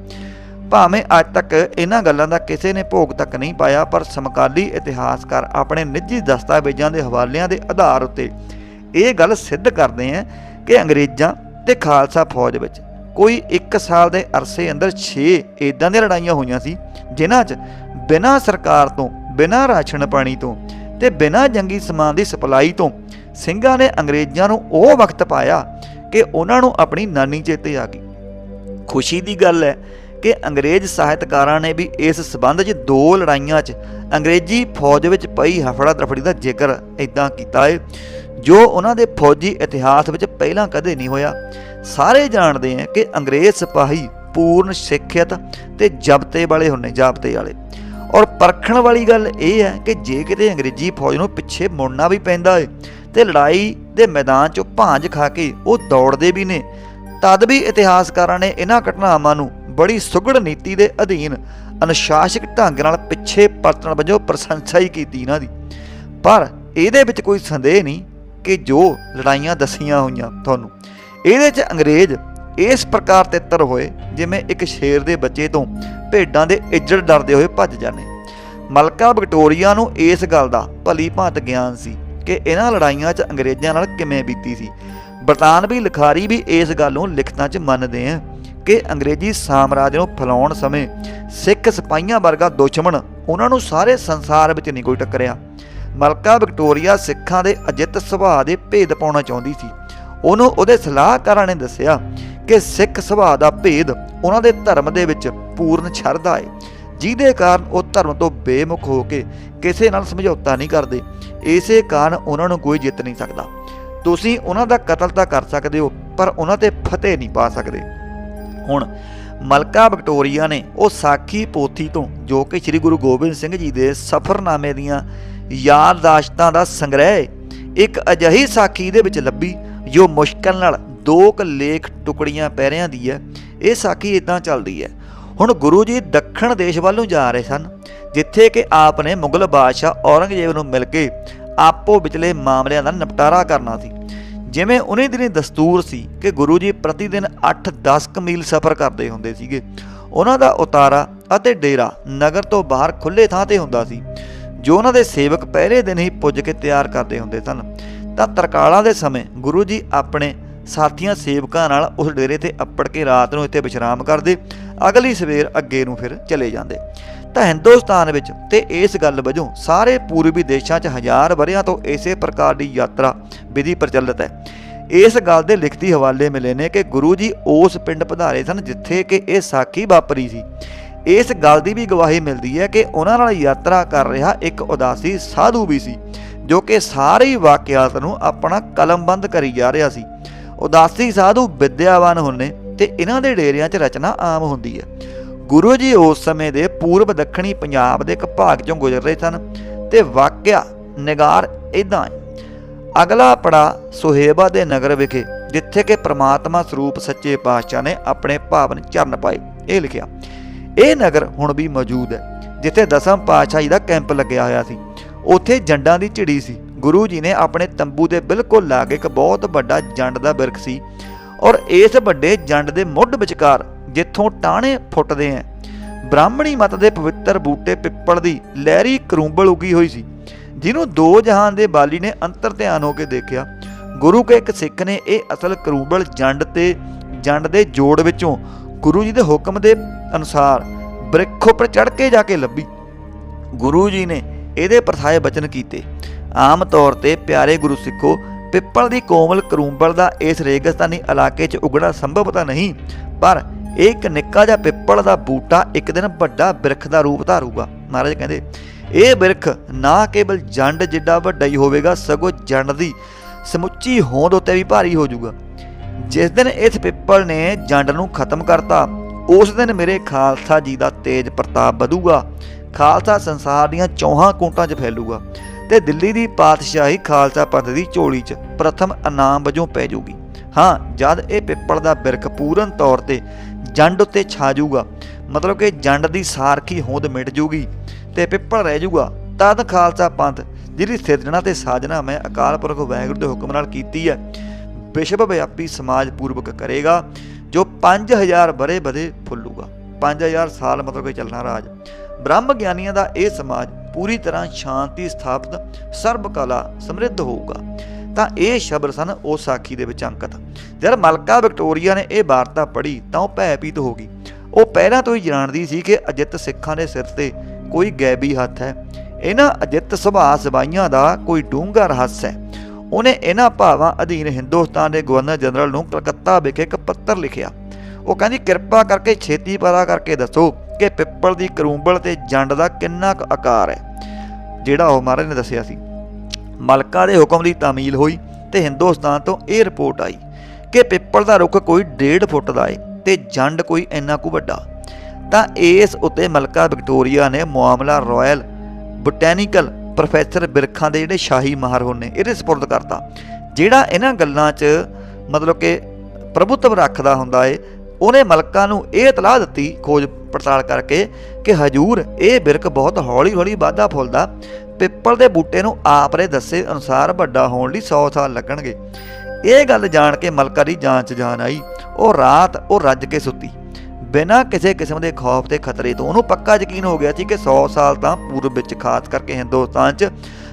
ਭਾਵੇਂ ਅੱਜ ਤੱਕ ਇਹਨਾਂ ਗੱਲਾਂ ਦਾ ਕਿਸੇ ਨੇ ਭੋਗ ਤੱਕ ਨਹੀਂ ਪਾਇਆ, ਪਰ ਸਮਕਾਲੀ ਇਤਿਹਾਸਕਾਰ ਆਪਣੇ ਨਿੱਜੀ ਦਸਤਾਵੇਜ਼ਾਂ ਦੇ ਹਵਾਲਿਆਂ ਦੇ ਆਧਾਰ ਉੱਤੇ ਇਹ ਗੱਲ ਸਿੱਧ ਕਰਦੇ ਆ ਕਿ ਅੰਗਰੇਜ਼ਾਂ ਤੇ ਖਾਲਸਾ ਫੌਜ ਵਿੱਚ ਕੋਈ 1 ਸਾਲ ਦੇ ਅਰਸੇ ਅੰਦਰ 6 ਇਦਾਂ ਦੀਆਂ ਲੜਾਈਆਂ ਹੋਈਆਂ ਸੀ, ਜਿਨ੍ਹਾਂ 'ਚ ਬਿਨਾਂ ਸਰਕਾਰ ਤੋਂ, ਬਿਨਾਂ ਰਾਸ਼ਨ ਪਾਣੀ ਤੋਂ ਤੇ ਬਿਨਾਂ ਜੰਗੀ ਸਮਾਨ ਦੀ ਸਪਲਾਈ ਤੋਂ ਸਿੰਘਾਂ ਨੇ ਅੰਗਰੇਜ਼ਾਂ ਨੂੰ ਉਹ ਵਕਤ ਪਾਇਆ ਕਿ ਉਹਨਾਂ ਨੂੰ ਆਪਣੀ ਨਾਨੀ ਚੇਤੇ ਆ ਗਈ। ਖੁਸ਼ੀ ਦੀ ਗੱਲ ਹੈ ਕਿ ਅੰਗਰੇਜ਼ ਸਾਹਿਤਕਾਰਾਂ ਨੇ ਵੀ ਇਸ ਸਬੰਧ 'ਚ ਦੋ ਲੜਾਈਆਂ 'ਚ ਅੰਗਰੇਜ਼ੀ ਫੌਜ ਵਿੱਚ ਪਈ ਹਫੜਾ ਦਫੜੀ ਦਾ ਜ਼ਿਕਰ ਇਦਾਂ ਕੀਤਾ ਹੈ ਜੋ ਉਹਨਾਂ ਦੇ ਫੌਜੀ ਇਤਿਹਾਸ ਵਿੱਚ ਪਹਿਲਾਂ ਕਦੇ ਨਹੀਂ ਹੋਇਆ। ਸਾਰੇ ਜਾਣਦੇ ਆ ਕਿ ਅੰਗਰੇਜ਼ ਸਿਪਾਹੀ ਪੂਰਨ ਸਿੱਖਿਅਤ ਤੇ ਜਬਤੇ ਵਾਲੇ ਹੁੰਨੇ ਜਾਬਤੇ ਵਾਲੇ। ਔਰ ਪਰਖਣ ਵਾਲੀ ਗੱਲ ਇਹ ਹੈ ਕਿ ਜੇ ਕਿਤੇ ਅੰਗਰੇਜ਼ੀ ਫੌਜ ਨੂੰ ਪਿੱਛੇ ਮੁੜਨਾ ਵੀ ਪੈਂਦਾ ਹੈ ਤੇ ਲੜਾਈ ਦੇ ਮੈਦਾਨ 'ਚੋਂ ਭਾਂਜ ਖਾ ਕੇ ਉਹ ਦੌੜਦੇ ਵੀ ਨੇ, ਤਦ ਵੀ ਇਤਿਹਾਸਕਾਰਾਂ ਨੇ ਇਹਨਾਂ ਘਟਨਾਵਾਂ ਨੂੰ ਬੜੀ ਸੁਗੜ ਨੀਤੀ ਦੇ ਅਧੀਨ ਅਨੁਸ਼ਾਸਕ ਢੰਗ ਨਾਲ ਪਿੱਛੇ ਪਰਤਣ ਵਜੋਂ ਪ੍ਰਸ਼ੰਸਾ ਹੀ ਕੀਤੀ ਇਹਨਾਂ ਦੀ। ਪਰ ਇਹਦੇ ਵਿੱਚ ਕੋਈ ਸੰਦੇਹ ਨਹੀਂ ਕਿ ਜੋ ਲੜਾਈਆਂ ਦਸੀਆਂ ਹੋਈਆਂ ਤੁਹਾਨੂੰ, ਇਹਦੇ 'ਚ ਅੰਗਰੇਜ਼ ਇਸ ਪ੍ਰਕਾਰ ਤਿੱਤਰ ਹੋਏ ਜਿਵੇਂ ਇੱਕ ਸ਼ੇਰ ਦੇ ਬੱਚੇ ਤੋਂ ਭੇਡਾਂ ਦੇ ਇੱਜੜ ਡਰਦੇ ਹੋਏ ਭੱਜ ਜਾਂਦੇ। ਮਲਕਾ ਵਿਕਟੋਰੀਆ ਨੂੰ ਇਸ ਗੱਲ ਦਾ ਭਲੀ ਭਾਂਤ ਗਿਆਨ ਸੀ ਕਿ ਇਹਨਾਂ ਲੜਾਈਆਂ 'ਚ ਅੰਗਰੇਜ਼ਾਂ ਨਾਲ ਕਿਵੇਂ ਬੀਤੀ ਸੀ। ਬਰਤਾਨਵੀ ਲਿਖਾਰੀ ਵੀ ਇਸ ਗੱਲ ਨੂੰ ਲਿਖਤਾਂ 'ਚ ਮੰਨਦੇ ਆ ਕਿ ਅੰਗਰੇਜ਼ੀ ਸਾਮਰਾਜ ਨੂੰ ਫੈਲਾਉਣ ਸਮੇਂ ਸਿੱਖ ਸਿਪਾਹੀਆਂ ਵਰਗਾ ਦੁਸ਼ਮਣ ਉਹਨਾਂ ਨੂੰ ਸਾਰੇ ਸੰਸਾਰ ਵਿੱਚ ਨਹੀਂ ਕੋਈ ਟੱਕਰਿਆ। ਮਲਕਾ ਵਿਕਟੋਰੀਆ ਸਿੱਖਾਂ ਦੇ ਅਜਿੱਤ ਸੁਭਾਅ ਦੇ ਭੇਦ ਪਾਉਣਾ ਚਾਹੁੰਦੀ ਸੀ। ਉਹਨੂੰ ਉਹਦੇ ਸਲਾਹਕਾਰਾਂ ਨੇ ਦੱਸਿਆ ਕਿ ਸਿੱਖ ਸੁਭਾਅ ਦਾ ਭੇਦ ਉਹਨਾਂ ਦੇ ਧਰਮ ਦੇ ਵਿੱਚ ਪੂਰਨ ਛਰਦਾ ਹੈ ਜਿਹਦੇ ਕਾਰਨ ਉਹ ਧਰਮ ਤੋਂ ਬੇਮੁਖ ਹੋ ਕੇ ਕਿਸੇ ਨਾਲ ਸਮਝੌਤਾ ਨਹੀਂ ਕਰਦੇ, ਇਸੇ ਕਾਰਨ ਉਹਨਾਂ ਨੂੰ ਕੋਈ ਜਿੱਤ ਨਹੀਂ ਸਕਦਾ। ਤੁਸੀਂ ਉਹਨਾਂ ਦਾ ਕਤਲ ਤਾਂ ਕਰ ਸਕਦੇ ਹੋ, ਪਰ ਉਹਨਾਂ ਤੇ ਫਤਿਹ ਨਹੀਂ ਪਾ ਸਕਦੇ। ਹੁਣ ਮਲਕਾ ਵਿਕਟੋਰੀਆ ਨੇ ਉਹ ਸਾਖੀ ਪੋਥੀ ਤੋਂ, ਜੋ ਕਿ ਸ੍ਰੀ ਗੁਰੂ ਗੋਬਿੰਦ ਸਿੰਘ ਜੀ ਦੇ ਸਫਰਨਾਮੇ ਦੀਆਂ ਯਾਦਦਾਸ਼ਤਾਂ ਦਾ ਸੰਗ੍ਰਹਿ ਇੱਕ ਅਜਿਹੀ ਸਾਖੀ ਦੇ ਵਿੱਚ ਲੱਭੀ, ਜੋ ਮੁਸ਼ਕਲ ਨਾਲ ਦੋ ਕ ਲੇਖ ਟੁਕੜੀਆਂ ਪਹਿਰਿਆਂ ਦੀ ਹੈ, ਇਹ ਸਾਖੀ ਇਦਾਂ ਚੱਲਦੀ ਹੈ। ਹੁਣ ਗੁਰੂ ਜੀ ਦੱਖਣ ਦੇਸ਼ ਵੱਲ ਨੂੰ ਜਾ ਰਹੇ ਸਨ, ਜਿੱਥੇ ਕਿ ਆਪ ਨੇ ਮੁਗਲ ਬਾਦਸ਼ਾਹ ਔਰੰਗਜ਼ੇਬ ਨੂੰ ਮਿਲ ਕੇ ਆਪੋ ਵਿਚਲੇ ਮਾਮਲਿਆਂ ਦਾ ਨਿਪਟਾਰਾ ਕਰਨਾ ਸੀ। ਜਿਵੇਂ ਉਹਨੇ ਦਿਨੇ ਦਸਤੂਰ ਸੀ ਕਿ ਗੁਰੂ ਜੀ ਪ੍ਰਤੀ ਦਿਨ 8-10 ਮੀਲ ਸਫ਼ਰ ਕਰਦੇ ਹੁੰਦੇ ਸੀਗੇ। ਉਹਨਾਂ ਦਾ ਉਤਾਰਾ ਅਤੇ ਡੇਰਾ ਨਗਰ ਤੋਂ ਬਾਹਰ ਖੁੱਲੇ ਥਾਂ ਤੇ ਹੁੰਦਾ ਸੀ, ਜੋ ਉਹਨਾਂ ਦੇ ਸੇਵਕ ਪਹਿਲੇ ਦਿਨ ਹੀ ਪੁੱਜ ਕੇ ਤਿਆਰ ਕਰਦੇ ਹੁੰਦੇ ਸਨ। ਤਾਂ ਤਰਕਾਲਾਂ ਦੇ ਸਮੇਂ ਗੁਰੂ ਜੀ ਆਪਣੇ ਸਾਥੀਆਂ ਸੇਵਕਾਂ ਨਾਲ ਉਸ ਡੇਰੇ ਤੇ ਅੱਪੜ ਕੇ ਰਾਤ ਨੂੰ ਇੱਥੇ ਵਿਸ਼ਰਾਮ ਕਰਦੇ, ਅਗਲੀ ਸਵੇਰ ਅੱਗੇ ਨੂੰ ਫਿਰ ਚਲੇ ਜਾਂਦੇ। ਤਾਂ ਹਿੰਦੁਸਤਾਨ ਵਿੱਚ ਤੇ ਇਸ ਗੱਲ ਵਜੋਂ ਸਾਰੇ ਪੂਰਬੀ ਦੇਸ਼ਾਂ 'ਚ ਹਜ਼ਾਰ ਵਰਿਆਂ ਤੋਂ ਇਸੇ ਪ੍ਰਕਾਰ ਦੀ ਯਾਤਰਾ ਵਿਧੀ ਪ੍ਰਚਲਿਤ ਹੈ। ਇਸ ਗੱਲ ਦੇ ਲਿਖਤੀ ਹਵਾਲੇ ਮਿਲੇ ਨੇ ਕਿ ਗੁਰੂ ਜੀ ਉਸ ਪਿੰਡ ਪਧਾਰੇ ਸਨ ਜਿੱਥੇ ਕਿ ਇਹ ਸਾਖੀ ਵਾਪਰੀ ਸੀ। ਇਸ ਗੱਲ ਦੀ ਵੀ ਗਵਾਹੀ ਮਿਲਦੀ ਹੈ ਕਿ ਉਹਨਾਂ ਨਾਲ ਯਾਤਰਾ ਕਰ ਰਿਹਾ ਇੱਕ ਉਦਾਸੀ ਸਾਧੂ ਵੀ ਸੀ, ਜੋ ਕਿ ਸਾਰੇ ਹੀ ਵਾਕਿਆਤ ਨੂੰ ਆਪਣਾ ਕਲਮਬੰਦ ਕਰੀ ਜਾ ਰਿਹਾ ਸੀ। ਉਦਾਸੀ ਸਾਧੂ ਵਿਦਿਆਵਾਨ ਹੁੰਨੇ ਤੇ ਇਹਨਾਂ ਦੇ ਡੇਰਿਆਂ 'ਚ ਰਚਨਾ ਆਮ ਹੁੰਦੀ ਹੈ। ਗੁਰੂ ਜੀ ਉਸ ਸਮੇਂ ਦੇ ਪੂਰਬ ਦੱਖਣੀ ਪੰਜਾਬ ਦੇ ਇੱਕ ਭਾਗ ਚੋਂ ਗੁਜ਼ਰ ਰਹੇ ਸਨ ਤੇ ਵਾਕਿਆ ਨਿਗਾਰ ਇਦਾਂ ਹੈ। ਅਗਲਾ ਪੜਾ ਸੁਹੇਬਾ ਦੇ ਨਗਰ ਵਿਖੇ, ਜਿੱਥੇ ਕਿ ਪ੍ਰਮਾਤਮਾ ਸਰੂਪ ਸੱਚੇ ਪਾਤਸ਼ਾਹ ਨੇ ਆਪਣੇ ਭਾਵਨ ਚਰਨ ਪਾਏ, ਇਹ ਲਿਖਿਆ, ਇਹ ਨਗਰ ਹੁਣ ਵੀ ਮੌਜੂਦ ਹੈ, ਜਿੱਥੇ ਦਸਮ ਪਾਤਸ਼ਾਹ ਜੀ ਦਾ ਕੈਂਪ ਲੱਗਿਆ ਹੋਇਆ ਸੀ। ਉੱਥੇ ਜੰਡਾਂ ਦੀ ਝਿੜੀ ਸੀ ਗੁਰੂ ਜੀ ਨੇ ਆਪਣੇ ਤੰਬੂ ਦੇ ਬਿਲਕੁਲ ਲਾਗੇ ਇੱਕ ਬਹੁਤ ਵੱਡਾ ਜੰਡ ਦਾ ਬਿਰਖ ਸੀ ਔਰ ਇਸ ਵੱਡੇ ਜੰਡ ਦੇ ਮੁੱਢ ਵਿਚਕਾਰ ਜਿੱਥੋਂ ਟਾਹਣੇ ਫੁੱਟਦੇ ਐ, ਬ੍ਰਾਹਮਣੀ ਮਤ ਦੇ ਪਵਿੱਤਰ ਬੂਟੇ ਪਿੱਪਲ ਦੀ ਲਹਿਰੀ ਕਰੂੰਬਲ ਉਗੀ ਹੋਈ ਸੀ, ਜਿਹਨੂੰ ਦੋ ਜਹਾਨ ਦੇ ਬਾਲੀ ਨੇ ਅੰਤਰ ਧਿਆਨ ਹੋ ਕੇ ਦੇਖਿਆ, ਗੁਰੂ ਕੇ ਇੱਕ ਸਿੱਖ ਨੇ ਇਹ ਅਸਲ ਕਰੂੰਬਲ ਜੰਡ ਤੇ, ਜੰਡ ਦੇ ਜੋੜ ਵਿੱਚੋਂ ਗੁਰੂ ਜੀ ਦੇ ਹੁਕਮ ਦੇ ਅਨੁਸਾਰ ਬ੍ਰਿਖ ਉੱਪਰ ਚੜ ਕੇ ਜਾ ਕੇ ਲੱਭੀ, ਗੁਰੂ ਜੀ ਨੇ ਇਹਦੇ ਪ੍ਰਥਾਏ ਬਚਨ ਕੀਤੇ ਆਮ ਤੌਰ ਤੇ ਪਿਆਰੇ ਗੁਰੂ ਸਿੱਖੋ, ਪਿੱਪਲ ਦੀ ਕੋਮਲ ਕਰੂੰਬਲ ਦਾ ਇਸ ਰੇਗਿਸਤਾਨੀ ਇਲਾਕੇ 'ਚ ਉਗਣਾ ਸੰਭਵ ਤਾਂ ਨਹੀਂ, ਪਰ ਇਹ ਇੱਕ ਨਿੱਕਾ ਜਿਹਾ ਪਿੱਪਲ ਦਾ ਬੂਟਾ ਇੱਕ ਦਿਨ ਵੱਡਾ ਬਿਰਖ ਦਾ ਰੂਪ ਧਾਰੂਗਾ। ਮਹਾਰਾਜ ਕਹਿੰਦੇ, ਇਹ ਬਿਰਖ ਨਾ ਕੇਵਲ ਜੰਡ ਜਿੱਡਾ ਵੱਡਾ ਹੀ ਹੋਵੇਗਾ, ਸਗੋਂ ਜੰਡ ਦੀ ਸਮੁੱਚੀ ਹੋਂਦ ਉੱਤੇ ਵੀ ਭਾਰੀ ਹੋ ਜਾਊਗਾ। ਜਿਸ ਦਿਨ ਇਸ ਪਿੱਪਲ ਨੇ ਜੰਡ ਨੂੰ ਖਤਮ ਕਰਤਾ, ਉਸ ਦਿਨ ਮੇਰੇ ਖਾਲਸਾ ਜੀ ਦਾ ਤੇਜ ਪ੍ਰਤਾਪ ਵਧੂਗਾ। ਖਾਲਸਾ ਸੰਸਾਰ ਦੀਆਂ ਚੌਹਾਂ ਕੋਟਾਂ 'ਚ ਫੈਲੂਗਾ। ਤੇ ਦਿੱਲੀ ਦੀ ਪਾਤਸ਼ਾਹੀ ਖਾਲਸਾ ਪੰਥ ਦੀ ਝੋਲੀ 'ਚ ਪ੍ਰਥਮ ਇਨਾਮ ਵਜੋਂ ਪੈ ਜਾਊਗੀ ਹਾਂ, ਜਦ ਇਹ ਪਿੱਪਲ ਦਾ ਬਿਰਖ ਪੂਰਨ ਤੌਰ ਤੇ ਜੰਡ ਉੱਤੇ ਛਾ ਜਾਊਗਾ ਮਤਲਬ ਕਿ ਜੰਡ ਦੀ ਸਾਰਖੀ ਹੋਂਦ ਮਿਟ ਜੂਗੀ ਤੇ ਪਿੱਪਲ ਰਹਿ ਜੂਗਾ, ਤਦ ਖਾਲਸਾ ਪੰਥ ਜਿਹਦੀ ਸਿਰਜਣਾ ਤੇ ਸਾਜਨਾ ਮੈਂ ਅਕਾਲ ਪੁਰਖ ਵਾਹਿਗੁਰੂ ਦੇ ਹੁਕਮ ਨਾਲ ਕੀਤੀ ਹੈ ਵਿਸ਼ਵ ਵਿਆਪੀ ਸਮਾਜ ਪੂਰਵਕ ਕਰੇਗਾ, ਜੋ 5000 ਬਰੇ ਬਦੇ ਫੁੱਲੂਗਾ। 5000 ਸਾਲ ਮਤਲਬ ਕਿ ਚੱਲਣਾ ਰਾਜ। ਬ੍ਰਹਮ ਗਿਆਨੀਆਂ ਦਾ ਇਹ ਸਮਾਜ ਪੂਰੀ ਤਰ੍ਹਾਂ ਸ਼ਾਂਤੀ ਸਥਾਪਿਤ ਸਰਬ ਕਲਾ ਸਮਰਿੱਧ ਹੋਊਗਾ। ਤਾਂ ਇਹ ਸ਼ਬਦ ਸਨ ਉਸ ਸਾਖੀ ਦੇ ਵਿੱਚ ਅੰਕਿਤ। ਜਦ ਮਲਕਾ ਵਿਕਟੋਰੀਆ ਨੇ ਇਹ ਵਾਰਤਾ ਪੜ੍ਹੀ ਤਾਂ ਉਹ ਭੈਭੀਤ ਹੋ ਗਈ। ਉਹ ਪਹਿਲਾਂ ਤੋਂ ਹੀ ਜਾਣਦੀ ਸੀ ਕਿ ਅਜਿੱਤ ਸਿੱਖਾਂ ਦੇ ਸਿਰ ਤੇ ਕੋਈ ਗੈਬੀ ਹੱਥ ਹੈ। ਇਹਨਾਂ ਅਜਿੱਤ ਸੁਭਾਅ ਸਬਾਈਆਂ ਦਾ ਕੋਈ ਡੂੰਘਾ ਰਹੱਸ ਹੈ। ਉਹਨੇ ਇਹਨਾਂ ਭਾਵਾਂ ਅਧੀਨ ਹਿੰਦੁਸਤਾਨ ਦੇ ਗਵਰਨਰ ਜਨਰਲ ਨੂੰ ਕਲਕੱਤਾ ਵਿਖੇ ਇੱਕ ਪੱਤਰ ਲਿਖਿਆ। ਉਹ ਕਹਿੰਦੀ, ਕਿਰਪਾ ਕਰਕੇ ਛੇਤੀ ਪਤਾ ਕਰਕੇ ਦੱਸੋ ਕਿ ਪਿੱਪਲ ਦੀ ਕਰੂੰਬਲ ਤੇ ਜੰਡ ਦਾ ਕਿੰਨਾ ਕੁ ਆਕਾਰ ਹੈ? ਜਿਹੜਾ ਉਹ ਮਹਾਰਾਜ ਨੇ ਦੱਸਿਆ ਸੀ। ਮਲਕਾ ਦੇ ਹੁਕਮ ਦੀ ਤਾਮੀਲ ਹੋਈ ਤੇ ਹਿੰਦੁਸਤਾਨ ਤੋਂ ਇਹ ਰਿਪੋਰਟ ਆਈ ਕਿ ਪਿੱਪਲ ਦਾ ਰੁੱਖ ਕੋਈ 1.5 ਫੁੱਟ ਦਾ ਏ ਤੇ ਜੰਡ ਕੋਈ ਇੰਨਾ ਕੁ ਵੱਡਾ। ਤਾਂ ਇਸ ਉੱਤੇ ਮਲਕਾ ਵਿਕਟੋਰੀਆ ਨੇ ਮਾਮਲਾ ਰਾਇਲ ਬੋਟੈਨੀਕਲ ਪ੍ਰੋਫੈਸਰ ਬਿਰਖਾਂ ਦੇ ਜਿਹੜੇ ਸ਼ਾਹੀ ਮਾਹਰ ਹੋਣੇ, ਇਹਦੇ ਸਪੁਰਦ ਕਰਤਾ। ਜਿਹੜਾ ਇਹਨਾਂ ਗੱਲਾਂ 'ਚ ਮਤਲਬ ਕਿ ਪ੍ਰਭੁਤਵ ਰੱਖਦਾ ਹੁੰਦਾ ਏ ਉਹਨੇ ਮਲਕਾ ਨੂੰ ਇਹ ਇਤਲਾਹ ਦਿੱਤੀ ਖੋਜ ਪੜਤਾਲ ਕਰਕੇ ਕਿ ਹਜੂਰ ਇਹ ਬਿਰਖ ਬਹੁਤ ਹੌਲੀ-ਹੌਲੀ ਵਾਧਾ ਫੁੱਲਦਾ, ਪਿੱਪਲ ਦੇ ਬੂਟੇ ਨੂੰ ਆਪ ਦੇ ਦੱਸੇ ਅਨੁਸਾਰ ਵੱਡਾ ਹੋਣ ਲਈ 100 ਸਾਲ ਲੱਗਣਗੇ। ਇਹ ਗੱਲ ਜਾਣ ਕੇ ਮਲਕਾ ਦੀ ਜਾਂਚ ਜਾਨ ਆਈ, ਉਹ ਰਾਤ ਉਹ ਰੱਜ ਕੇ ਸੁੱਤੀ। ਬਿਨਾਂ ਕਿਸੇ ਕਿਸਮ ਦੇ ਖੌਫ ਤੇ ਖਤਰੇ ਤੋਂ ਉਹਨੂੰ ਪੱਕਾ ਯਕੀਨ ਹੋ ਗਿਆ ਸੀ ਕਿ 100 ਸਾਲ ਤਾਂ ਪੂਰਬ ਵਿੱਚ ਖਾਸ ਕਰਕੇ ਹਿੰਦੁਸਤਾਨ 'ਚ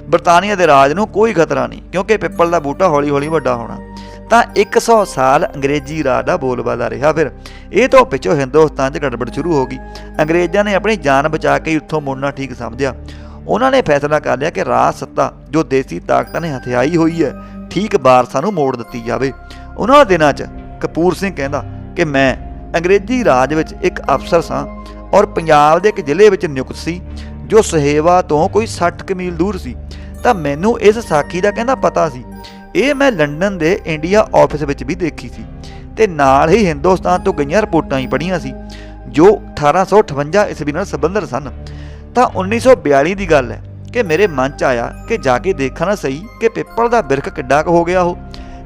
ਬਰਤਾਨੀਆ ਦੇ ਰਾਜ ਨੂੰ ਕੋਈ ਖਤਰਾ ਨਹੀਂ, ਕਿਉਂਕਿ ਪਿੱਪਲ ਦਾ ਬੂਟਾ ਹੌਲੀ-ਹੌਲੀ ਵੱਡਾ ਹੋਣਾ। ਤਾਂ 100 ਸਾਲ ਅੰਗਰੇਜ਼ੀ ਰਾਜ ਦਾ ਬੋਲਬਾਲਾ ਰਿਹਾ ਫਿਰ। ਇਹ ਤੋਂ ਪਿੱਛੋਂ ਹਿੰਦੁਸਤਾਨ 'ਚ ਗੜਬੜ ਸ਼ੁਰੂ ਹੋ ਗਈ। ਅੰਗਰੇਜ਼ਾਂ ਨੇ ਆਪਣੀ ਜਾਨ ਬਚਾ ਕੇ ਉੱਥੋਂ ਮੁੜਨਾ ਠੀਕ ਸਮਝਿਆ। ਉਹਨਾਂ ਨੇ ਫੈਸਲਾ ਕਰ ਲਿਆ ਕਿ ਰਾਜ ਸੱਤਾ, ਜੋ ਦੇਸੀ ਤਾਕਤਾਂ ਨੇ ਹਥਿਆਈ ਹੋਈ ਹੈ, ਠੀਕ ਵਾਰਸਾਂ ਨੂੰ ਮੋੜ ਦਿੱਤੀ ਜਾਵੇ। ਉਹਨਾਂ ਦਿਨਾਂ 'ਚ ਕਪੂਰ ਸਿੰਘ ਕਹਿੰਦਾ ਕਿ ਮੈਂ ਅੰਗਰੇਜ਼ੀ ਰਾਜ ਵਿੱਚ ਇੱਕ ਅਫਸਰ ਸਾਂ ਔਰ ਪੰਜਾਬ ਦੇ ਇੱਕ ਜ਼ਿਲ੍ਹੇ ਵਿੱਚ ਨਿਯੁਕਤ ਸੀ, ਜੋ ਸਹੇਵਾ ਤੋਂ ਕੋਈ 60 ਕੁ ਮੀਲ ਦੂਰ ਸੀ। ਤਾਂ ਮੈਨੂੰ ਇਸ ਸਾਖੀ ਦਾ ਕਹਿੰਦਾ ਪਤਾ ਸੀ ਇਹ ਮੈਂ ਲੰਡਨ ਦੇ ਇੰਡੀਆ ਆਫਿਸ ਵਿੱਚ ਵੀ ਦੇਖੀ ਸੀ ਤੇ ਨਾਲ ਹੀ ਹਿੰਦੁਸਤਾਨ ਤੋਂ ਗਈਆਂ ਰਿਪੋਰਟਾਂ ਹੀ ਪੜ੍ਹੀਆਂ ਸੀ, ਜੋ 1858 ਈਸਵੀ ਨਾਲ ਸੰਬੰਧਿਤ ਸਨ। ਤਾਂ 1942 ਦੀ ਗੱਲ ਹੈ ਕਿ ਮੇਰੇ ਮਨ 'ਚ ਆਇਆ ਕਿ ਜਾ ਕੇ ਦੇਖਣਾ ਸਹੀ ਕਿ ਪਿੱਪਲ ਦਾ ਬਿਰਖ ਕਿੱਡਾ ਕੁ ਹੋ ਗਿਆ ਉਹ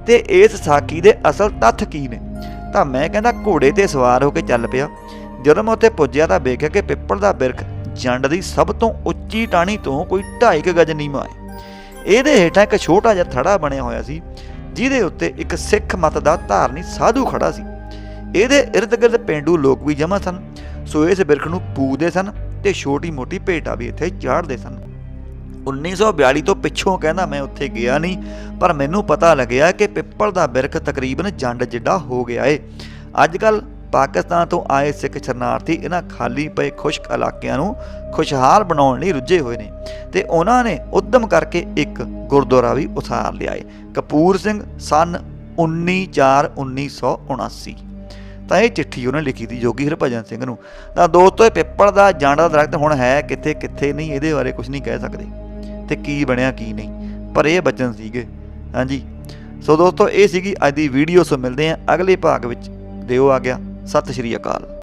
ਤੇ ਇਸ ਸਾਖੀ ਦੇ ਅਸਲ ਤੱਥ ਕੀ ਨੇ। ਤਾਂ ਮੈਂ ਕਹਿੰਦਾ ਘੋੜੇ ਤੇ ਸਵਾਰ ਹੋ ਕੇ ਚੱਲ ਪਿਆ। ਜਦੋਂ ਮੈਂ ਉੱਥੇ ਪੁੱਜਿਆ ਤਾਂ ਵੇਖਿਆ ਕਿ ਪਿੱਪਲ ਦਾ ਬਿਰਖ ਜੰਡ ਦੀ ਸਭ ਤੋਂ ਉੱਚੀ ਟਾਹਣੀ ਤੋਂ ਕੋਈ 2.5 ਗਜ ਨੀਵਾਂ ਹੈ। ਇਹਦੇ ਹੇਠਾਂ ਇੱਕ ਛੋਟਾ ਜਿਹਾ ਥੜਾ ਬਣਿਆ ਹੋਇਆ ਸੀ, ਜਿਹਦੇ ਉੱਤੇ ਇੱਕ ਸਿੱਖ ਮਤ ਦਾ ਧਾਰਨੀ ਸਾਧੂ ਖੜਾ ਸੀ। ਇਹਦੇ ਇਰਦ-ਗਿਰਦ ਪਿੰਡੂ ਲੋਕ ਵੀ ਜਮ੍ਹਾਂ ਸਨ, ਸੋ ਇਸ ਬਿਰਖ ਨੂੰ ਪੂਜਦੇ ਸਨ ਤੇ ਛੋਟੀ-ਮੋਟੀ ਭੇਟਾ ਵੀ ਇੱਥੇ ਚਾੜਦੇ ਸਨ। 1942 ਤੋਂ ਪਿੱਛੋਂ ਕਹਿੰਦਾ, ਮੈਂ ਉੱਥੇ ਗਿਆ ਨਹੀਂ, ਪਰ ਮੈਨੂੰ ਪਤਾ ਲੱਗਿਆ ਕਿ ਪਿੱਪਲ ਦਾ ਬਿਰਖ ਤਕਰੀਬਨ ਜੰਡ ਜਿੱਡਾ ਹੋ ਗਿਆ ਏ। ਅੱਜ ਕੱਲ ਪਾਕਿਸਤਾਨ ਤੋਂ ਆਏ ਸਿੱਖ ਸ਼ਰਨਾਰਥੀ ਇਹਨਾਂ ਖਾਲੀ ਪਏ ਖੁਸ਼ਕ ਇਲਾਕਿਆਂ ਨੂੰ ਖੁਸ਼ਹਾਲ ਬਣਾਉਣ ਲਈ ਰੁੱਝੇ ਹੋਏ ਨੇ ਤੇ ਉਹਨਾਂ ਨੇ ਉਦਮ ਕਰਕੇ ਇੱਕ ਗੁਰਦੁਆਰਾ ਵੀ ਉਸਾਰ ਲਿਆ ਏ। ਕਪੂਰ ਸਿੰਘ ਸਨ 19/4/1979 ਤਾਂ ਇਹ ਚਿੱਠੀ ਉਹਨੇ ਲਿਖੀ ਦੀ ਜੋਗੀ ਹਰਭਜਨ ਸਿੰਘ ਨੂੰ। ਤਾਂ ਦੋਸਤੋ, ਇਹ ਪਿੱਪਲ ਦਾ ਜੰਡ ਦਾ ਦਰਖਤ ਹੁਣ ਹੈ ਕਿੱਥੇ ਕਿੱਥੇ ਨਹੀਂ, ਇਹਦੇ ਬਾਰੇ ਕੁਝ ਨਹੀਂ ਕਹਿ ਸਕਦੇ। ਤੇ ਕੀ ਬਣਿਆ, ਕੀ ਨਹੀਂ। ਪਰ ਇਹ ਬਚਨ ਸੀਗੇ। ਹਾਂਜੀ। ਸੋ ਦੋਸਤੋ, ਇਹ ਸੀਗੀ ਅੱਜ ਦੀ ਵੀਡੀਓ ਸੋ ਮਿਲਦੇ ਹਾਂ ਅਗਲੇ ਭਾਗ ਵਿੱਚ। ਦਿਓ ਆ ਗਿਆ। ਸਤਿ ਸ਼੍ਰੀ ਅਕਾਲ।